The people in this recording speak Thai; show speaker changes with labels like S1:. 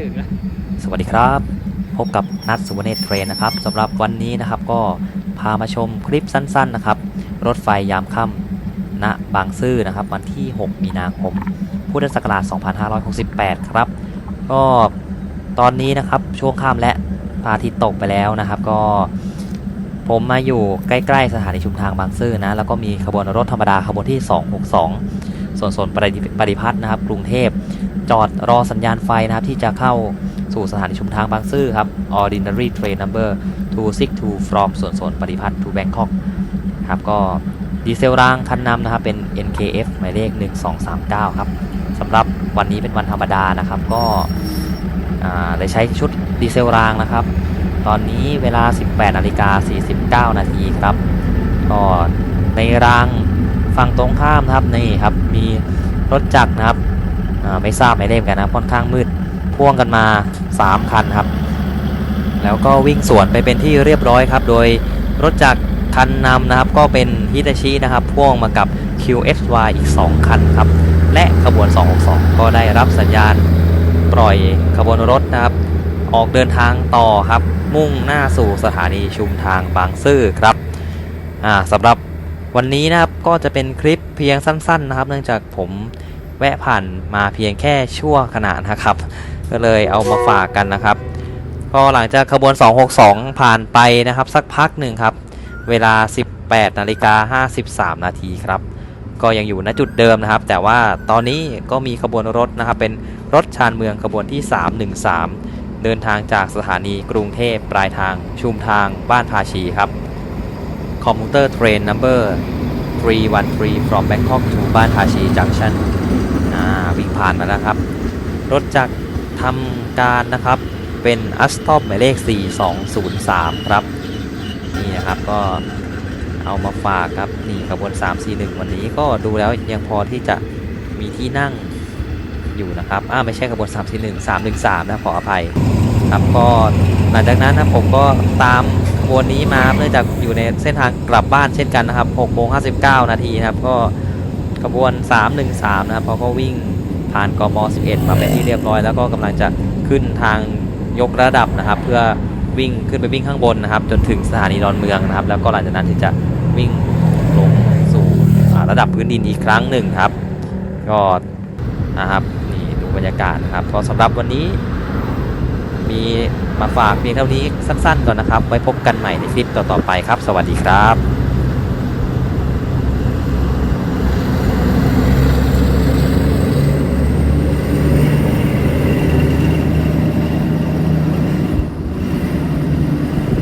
S1: ถึง
S2: สวัสดีครับ พบกับนัดสุวรรณเทรนนะครับสำหรับวันนี้นะครับก็พามาชมคลิปสั้นๆนะครับ รถไฟยามค่ำณบางซื่อนะครับ วันที่ 6 มีนาคม พุทธศักราช 2568 ครับ ก็ตอนนี้นะครับช่วงค่ำและพระอาทิตย์ตกไปแล้วนะครับ ก็ผมมาอยู่ใกล้ๆสถานีชุมทางบางซื่อนะแล้วก็มีขบวนรถธรรมดาขบวนที่ 262 ส่วนโซนปริปริพัฒน์นะครับ กรุงเทพ จอดรอสัญญาณไฟนะครับที่จะเข้าสู่สถานีชุมทางบางซื่อครับ ordinary train number 262 from ส่วนโซนปริพัฒน์ to Bangkok ครับก็ดีเซลรางคันนำนะครับเป็น NKF หมายเลข 1239 ครับสำหรับวันนี้เป็นวันธรรมดานะครับก็ได้ใช้ชุดดีเซลรางนะครับ ตอนนี้เวลา 18นาฬิกา49 นาทีครับก็ในรางฝั่งตรงข้ามนะครับนี่ครับมีรถจักรนะครับ ไม่ทราบหมายเลขเหมือนกันนะค่อนข้างมืดพ่วงกันมา 3 คันครับ แล้วก็วิ่งสวนไปเป็นที่เรียบร้อยครับ โดยรถจากคันนำนะครับก็เป็นฮิตาชินะครับ พ่วงมากับ QSY อีก 2 คันครับ และขบวน 262 ก็ได้รับสัญญาณปล่อยขบวนรถนะครับ ออกเดินทางต่อครับ มุ่งหน้าสู่สถานีชุมทางบางซื่อครับอ่าสำหรับวันนี้นะครับก็จะเป็นคลิปเพียงสั้น ๆ นะครับ เนื่องจากผม แวะผ่านมาเพียงแค่ชั่วขณะนะครับ ก็เลยเอามาฝากกันนะครับก็หลังจากขบวน 262 ผ่านไปนะครับ สักพักหนึ่งครับ เวลา 18นาฬิกา53 นาทีครับ ก็ยังอยู่ณจุดเดิมนะครับ แต่ว่าตอนนี้ก็มีขบวนรถนะครับ เป็นรถชานเมืองขบวนที่ 313 เดินทางจากสถานีกรุงเทพปลายทางชุมทางบ้านภาชีครับ Commuter Train Number 313 from Bangkok to บ้านภาชี Junction อ่า วิ่งผ่านมาแล้วครับ รถจากรทำการนะครับเป็นอัสตอปหมายเลข 4203 ครับ นี่นะครับก็เอามาฝากครับ นี่ขบวน 341 วันนี้ก็ดูแล้วยังพอที่จะมีที่นั่งอยู่นะครับอ้าไม่ใช่ขบวน 341 313 นะขออภัยครับก็หลังจากนั้นนะผมก็ตามขบวนนี้มาเนื่องจากอยู่ในเส้นทางกลับบ้านเช่นกันนะครับ6โมง59 นาทีนะครับก็ ขบวน 313 นะครับเขาก็วิ่งผ่านกม 11 มาเป็นที่เรียบร้อย แล้วก็กำลังจะขึ้นทางยกระดับนะครับ เพื่อวิ่งขึ้นไปวิ่งข้างบนนะครับ จนถึงสถานีดอนเมืองนะครับ แล้วก็หลังจากนั้นที่จะวิ่งลงสู่ระดับพื้นดินอีกครั้งหนึ่งครับ ก็นะครับนี่ดูบรรยากาศนะครับก็สำหรับวันนี้ มีมาฝากเพียงเท่านี้สั้นๆก่อนนะครับ ไว้พบกันใหม่ในคลิปต่อๆไปครับ สวัสดีครับ